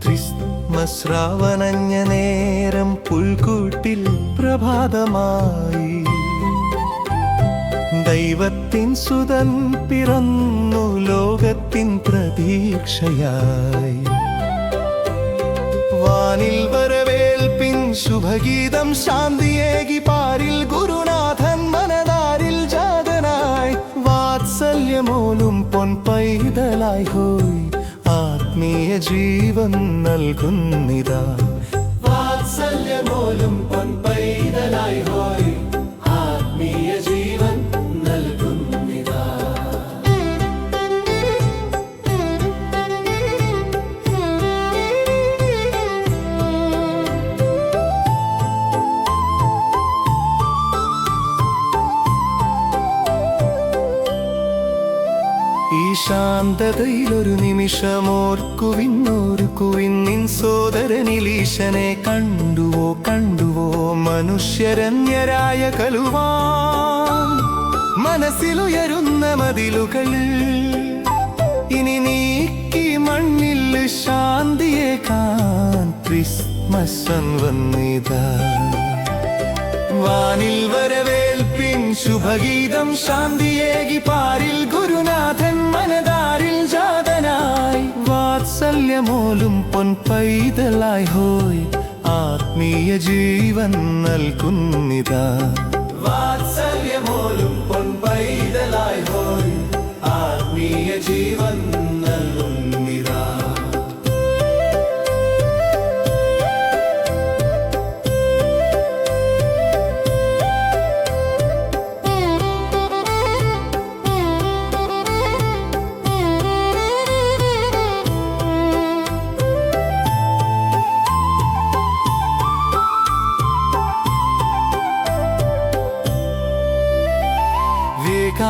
Christmas രാവണഞ്ഞ നേരം പുൽക്കൂട്ടിൽ പ്രഭാതമായി ദൈവത്തിൻ സുതൻ പിറന്നു ലോകത്തിൻ പ്രതീക്ഷയായി വാനിൽ വരവേൽപ്പിൻ ശുഭഗീതം ശാന്തിയേകി പാരിൽ ഗുരുനാഥൻ പൈതലായി ഹോയ് ആത്മീയ ജീവൻ നൽകുന്നിതാ. വാത്സല്യമോലും പൈതലായി ഹോയ് ശാന്തതയിലൊരു നിമിഷമോർക്കുവിൻ കുവിന്നിൻ നിൻ സോദരനിലീശനെ കണ്ടുവോ കണ്ടുവോ മനുഷ്യരന്യരായ കലുവാ മനസ്സിലുയരുന്ന മതിലുകൾ ഇനി നീക്കി മണ്ണിൽ ശാന്തിയെ കാൻ ക്രിസ്മസ് വന്നിതാ. വാനിൽ വരവേൽപ്പിൻ ശുഭഗീതം ശാന്തിയേകി പാരിൽ ഗുരുനാഥൻ വാത്സല്യമോലും പൊൻ പൈതലായി ഹോയ് ആത്മീയ ജീവൻ നൽകുന്നിതാ. വാത്സല്യമോലും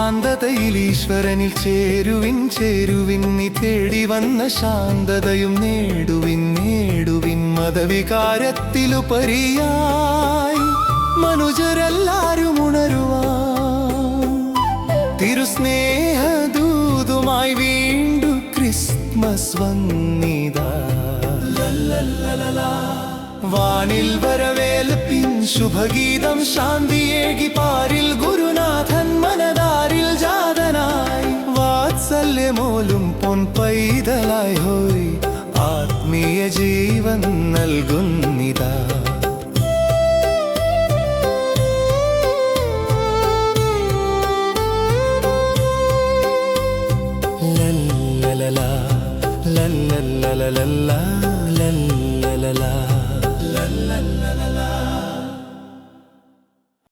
ഏകാന്തതയിൽ ഈശ്വരനിൽ ചേരുവിൻ ചേരുവിൻ നീ തേടി വന്ന ശാന്തതയും നേടുവിൻ നേടുവിൻ മതവികാരത്തിലുപരിയായി മനുജരെല്ലാരും തിരുസ്നേഹ തിരുസ്നേഹദൂതുമായി വീണ്ടു ക്രിസ്മസ് വന്നിതാ. വാനിൽ വരവേൽപ്പിൻ ശുഭഗീതം ശാന്തിയേകി പാരിൽ ഗുരുനാഥൻ ജാതനായി വാത്സല്യമോലും പൊൻ പൈതലായി ഹോയ് ആത്മീയ ജീവൻ നൽകുന്നിതാ ലല്ലലലാ.